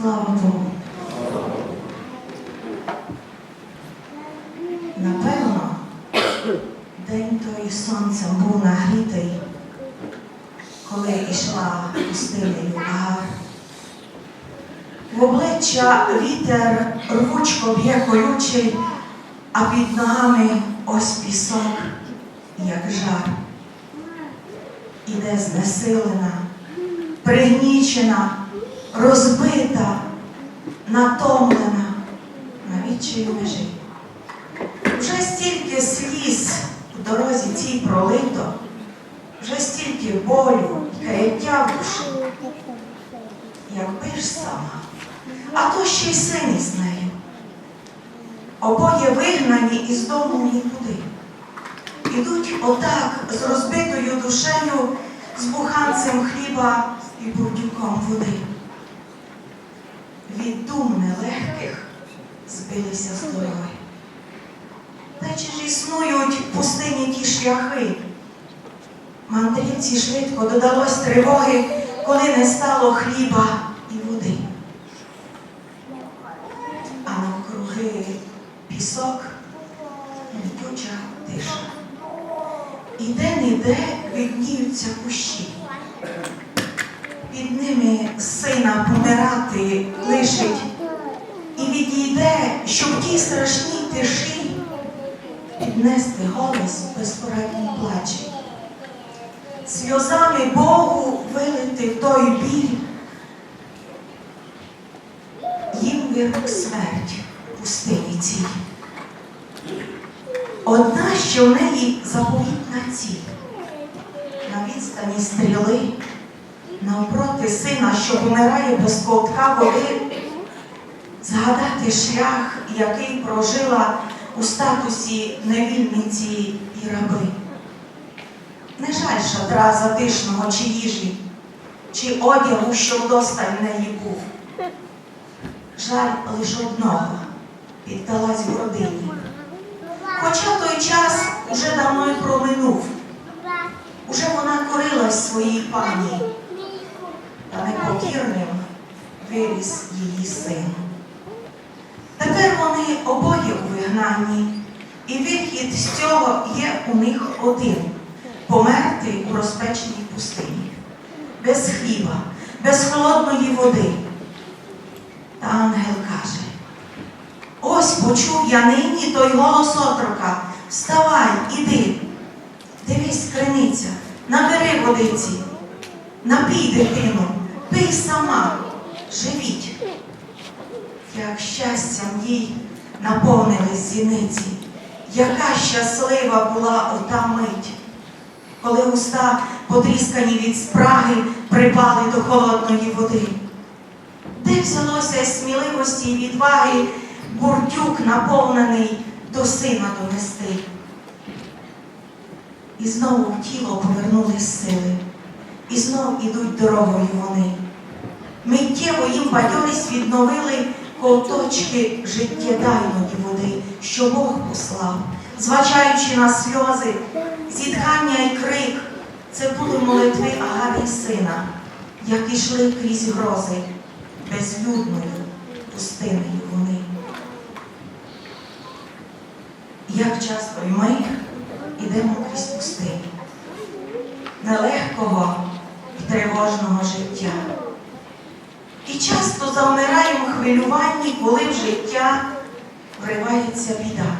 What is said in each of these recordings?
Слава Богу. Напевно, день той сонцем був нагрітий, коли йшла пустинею Агар. В обличчя вітер рвучко б'є колючий, а під ногами ось пісок, як жар. Іде знесилена, пригнічена, розбита, натомлена на відчаю межі. Вже стільки сліз в дорозі цій пролито, вже стільки болю, каяття в душі, якби ж сама, а то ще й син із нею. Обоє вигнані із дому нікуди. Ідуть отак з розбитою душею, з буханцем хліба і бурдюком води. Від дум нелегких збилися з дороги. Та чи ж існують пустині ті шляхи? Мандрівці швидко додалось тривоги, коли не стало хліба і води. А навкруги пісок, летюча тиша. І де-не-де видніються кущі. Під ними сина помирати лишить і відійде, щоб в тій страшній тиші піднести голос безпорадній плачі. Сльозами Богу вилити в той біль, їм вирок смерть пустині цій. Одна, що в неї заповітна ціль, на відстані стріли, навпроти сина, що помирає без ковтка води, згадати шлях, який прожила у статусі невільниці і раби. Не жаль шатра затишного чи їжі, чи одягу, що вдосталь неї був. Жаль лиш одного піддалась в родині. Хоча той час уже давно й проминув, уже вона корилась своїй пані, та непокірним виріс її син. Тепер вони обоє у вигнанні, і вихід з цього є у них один померти у розпеченій пустині, без хліба, без холодної води. Та ангел каже, ось почув я нині той голос отрока. Вставай, іди. Дивись, криниця, набери водиці, напій дитину, пий сама, живіть. Як щастям їй наповнились зіниці, яка щаслива була ота мить, коли уста, потріскані від спраги, припали до холодної води. Де взялося сміливості і відваги бурдюк наповнений до сина донести? І знову в тіло повернулись сили, і знов ідуть дорогою вони. Миттєво їм бадьорість відновили ковточки життєдайної води, що Бог послав, зважаючи на сльози, зітхання і крик. Це були молитви Агарі сина, які йшли крізь грози, безлюдною пустиною вони. Як часто й ми йдемо крізь пустиню, нелегкого тривожного життя. І часто завмираємо хвилюванні, коли в життя вривається біда,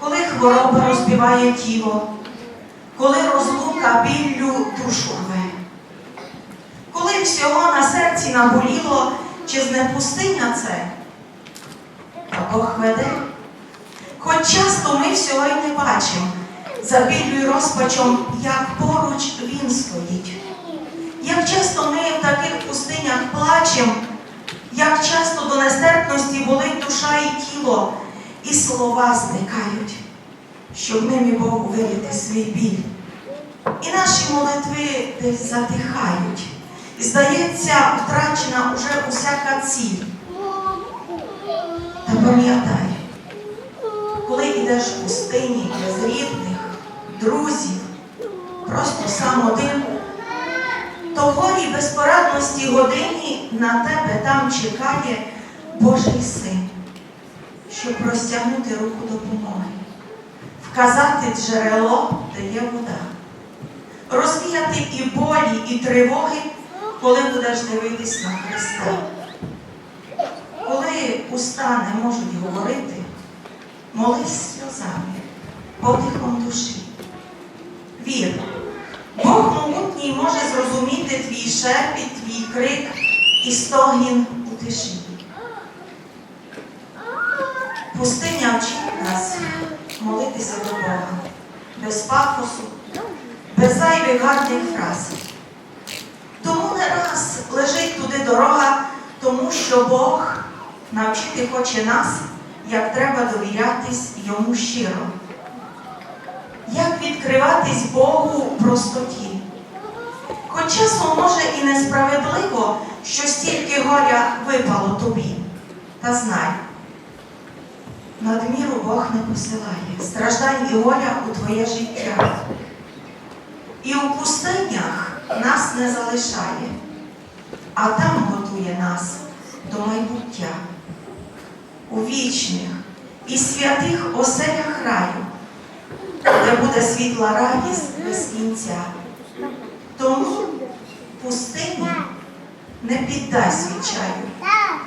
коли хвороба розбиває тіло, коли розлука біллю душу рве, коли всього на серці наболіло, чи з не це, та Бог веде. Хоч часто ми всього й не бачимо, за біллю й розпачом, як поруч він стоїть. Як часто ми в таких пустинях плачемо, як часто до нестерпності болить душа і тіло, і слова зникають, щоб ними Богу вилити свій біль. І наші молитви десь затихають. І здається, втрачена уже усяка ціль. Та пам'ятай, коли йдеш в пустині без рідних, друзів, просто сам один, безпорадності годині на тебе там чекає Божий син, щоб простягнути руку допомоги, вказати джерело, де є вода, розвіяти і болі, і тривоги, коли будеш дивитись на Христа. Коли уста не можуть говорити, молись сльозами, подихом душі. Вір, Бог могутній може зрозуміти твій шепіт, твій крик і стогін у тиші. Пустиня вчить нас молитися до Бога без пафосу, без зайвих гарних фраз. Тому не раз лежить туди дорога, тому що Бог навчити хоче нас, як треба довірятись йому щиро. Як відкриватись Богу в простоті? Хоч часом може і несправедливо, що стільки горя випало тобі. Та знай, надміру Бог не посилає, страждань і горя у твоє життя. І у пустинях нас не залишає, а там готує нас до майбуття. У вічних і святих оселях раю, де буде світла радість без кінця. Тому пустині не піддай свічаю.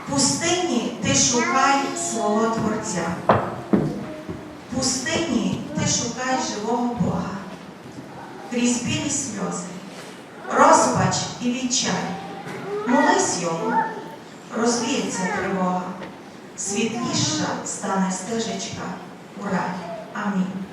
Пустині ти шукай свого Творця. Пустині ти шукай живого Бога. Крізь білі сльози, розпач і відчай. Молись йому, розвіється тривога, світліша стане стежечка у рай. Амінь.